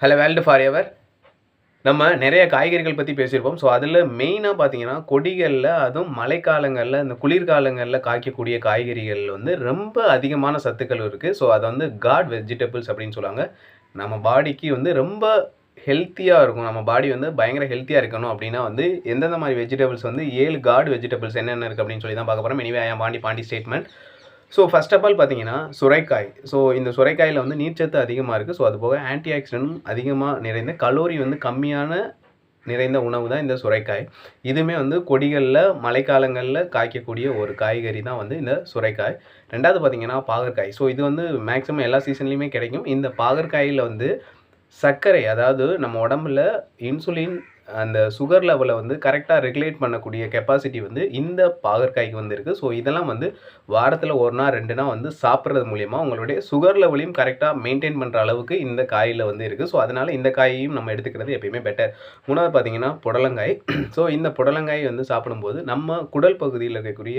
Hello world for ever நம்ம நிறைய காய்கறிகள் பற்றி பேசியிருப்போம். ஸோ அதில் மெயினாக பார்த்தீங்கன்னா கொடிகளில் அதுவும் மழைக்காலங்களில் இந்த குளிர்காலங்களில் காய்க்கக்கூடிய காய்கறிகள் வந்து ரொம்ப அதிகமான சத்துக்கள் இருக்குது ஸோ அதை வந்து காட் வெஜிடபிள்ஸ் அப்படின்னு சொல்லுவாங்க. நம்ம பாடிக்கு வந்து ரொம்ப ஹெல்த்தியாக இருக்கும். நம்ம பாடி வந்து பயங்கர ஹெல்த்தியாக இருக்கணும் அப்படின்னா வந்து எந்தெந்த மாதிரி வெஜிடபிள்ஸ் வந்து ஏழு காட் வெஜிடபிள்ஸ் என்னென்ன இருக்குது அப்படின்னு சொல்லி தான் பார்க்க போகிறோம் எனிவே ஐயா Pandi Pandi statement so first of all பார்த்தீங்கன்னா சுரைக்காய். ஸோ இந்த சுரைக்காயில் வந்து நீர்ச்சத்து அதிகமாக இருக்குது ஸோ அது போக ஆன்டி ஆக்சிடென்ட் அதிகமாக நிறைந்த கலோரி வந்து கம்மியான நிறைந்த உணவு தான் இந்த சுரைக்காய். இதுவுமே வந்து கொடிகளில் மழைக்காலங்களில் காய்க்கக்கூடிய ஒரு காய்கறி தான் வந்து இந்த சுரைக்காய். ரெண்டாவது பார்த்தீங்கன்னா பாகற்காய். ஸோ இது வந்து மேக்ஸிமம் எல்லா சீசன்லேயுமே கிடைக்கும். இந்த பாகற்காயில் வந்து சர்க்கரை அதாவது நம்ம உடம்புல இன்சுலின் அந்த சுகர் லெவலை வந்து கரெக்டாக ரெகுலேட் பண்ணக்கூடிய கெப்பாசிட்டி வந்து இந்த பாகற்காய்க்கு வந்து இருக்குது ஸோ இதெல்லாம் வந்து வாரத்தில் ஒரு நாள் ரெண்டு நாள் வந்து சாப்பிட்றது மூலிமா உங்களுடைய சுகர் லெவலையும் கரெக்டாக மெயின்டைன் பண்ணுற அளவுக்கு இந்த காயில் வந்து இருக்குது ஸோ அதனால் இந்த காயையும் நம்ம எடுத்துக்கிறது எப்பயுமே பெட்டர் மூணாவது பார்த்தீங்கன்னா புடலங்காய். ஸோ இந்த புடலங்காய் வந்து சாப்பிடும்போது நம்ம குடல் பகுதியில் இருக்கக்கூடிய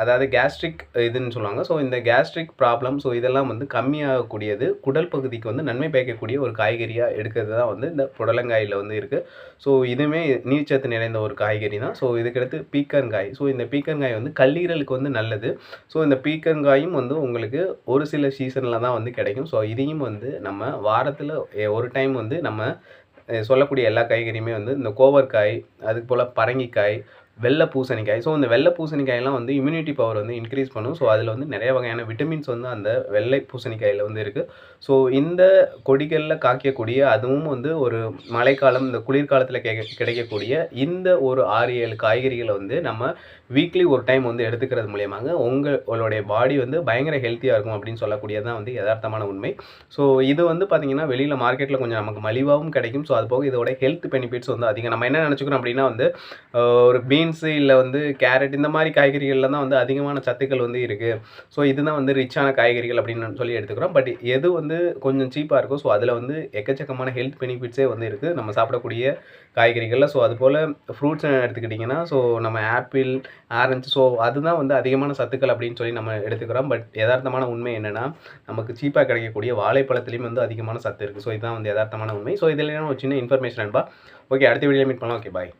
அதாவது கேஸ்ட்ரிக் இதுன்னு சொல்லுவாங்க. ஸோ இந்த கேஸ்ட்ரிக் ப்ராப்ளம் ஸோ இதெல்லாம் வந்து கம்மியாகக்கூடியது. குடல் பகுதிக்கு வந்து நன்மை பயக்கக்கூடிய ஒரு காய்கறியாக எடுக்கிறது தான் வந்து இந்த புடலங்காயில் வந்து இருக்குது ஸோ இதுவுமே நீர்ச்சத்து நிறைந்த ஒரு காய்கறி தான். ஸோ இதுக்கடுத்து பீக்கங்காய். ஸோ இந்த பீக்கங்காய் வந்து கல்லீரலுக்கு வந்து நல்லது. ஸோ இந்த பீக்கங்காயும் வந்து உங்களுக்கு ஒரு சில சீசனில் தான் வந்து கிடைக்கும். ஸோ இதையும் வந்து நம்ம வாரத்தில் ஒரு டைம் வந்து நம்ம சொல்லக்கூடிய எல்லா காய்கறியுமே வந்து இந்த கோவற்காய் அதுக்கு போல் பரங்கிக்காய் வெள்ளை பூசணிக்காய். ஸோ இந்த வெள்ளை பூசணிக்காயெல்லாம் வந்து இம்யூனிட்டி பவர் வந்து இன்க்ரீஸ் பண்ணும். ஸோ அதில் வந்து நிறைய வகையான விட்டமின்ஸ் வந்து அந்த வெள்ளை பூசணிக்காயில் வந்து இருக்குது ஸோ இந்த கொடிகளில் காய்க்கக்கூடிய அதுவும் வந்து ஒரு மழைக்காலம் இந்த குளிர்காலத்தில் கே கிடைக்கக்கூடிய இந்த ஒரு ஆறு ஏழு காய்கறிகளை வந்து நம்ம வீக்லி ஒரு டைம் வந்து எடுத்துக்கிறது மூலியமாக உங்களுடைய பாடி வந்து பயங்கர ஹெல்த்தியாக இருக்கும் அப்படின்னு சொல்லக்கூடியது தான் வந்து யதார்த்தமான உண்மை. ஸோ இது வந்து பார்த்திங்கன்னா வெளியில் மார்க்கெட்டில் கொஞ்சம் நமக்கு மலிவாகவும் கிடைக்கும். ஸோ அது போக இதோட ஹெல்த் பெனிஃபிட்ஸ் வந்து அதிகம். நம்ம என்ன நினச்சிக்கிறோம் அப்படின்னா வந்து ஒரு பீன் பீன்ஸு இல்லை வந்து கேரட் இந்த மாதிரி காய்கறிகளில் தான் வந்து அதிகமான சத்துக்கள் வந்து இருக்குது ஸோ இதுதான் வந்து ரிச்சான காய்கறிகள் அப்படின்னு சொல்லி எடுத்துக்கிறோம். பட் எது வந்து கொஞ்சம் சீப்பாக இருக்கோ ஸோ அதில் வந்து எக்கச்சக்கமான ஹெல்த் பெனிஃபிட்ஸே வந்து இருக்குது நம்ம சாப்பிடக்கூடிய காய்கறிகளில். ஸோ அது போல் ஃப்ரூட்ஸ் எடுத்துக்கிட்டிங்கன்னா ஸோ நம்ம ஆப்பிள் ஆரஞ்சு ஸோ அதுதான் வந்து அதிகமான சத்துக்கள் அப்படின்னு சொல்லி நம்ம எடுத்துக்கிறோம். பட் யதார்த்தமான உண்மை என்னென்னா நமக்கு சீப்பாக கிடைக்கக்கூடிய வாழைப்பழத்துலேயும் வந்து அதிகமான சத்து இருக்குது ஸோ இதுதான் வந்து யதார்த்தமான உண்மை. ஸோ இதில் ஒரு சின்ன இன்ஃபர்மேஷன் அன்பா. ஓகே அடுத்த வீடியோ மீட் பண்ணலாம். Okay bye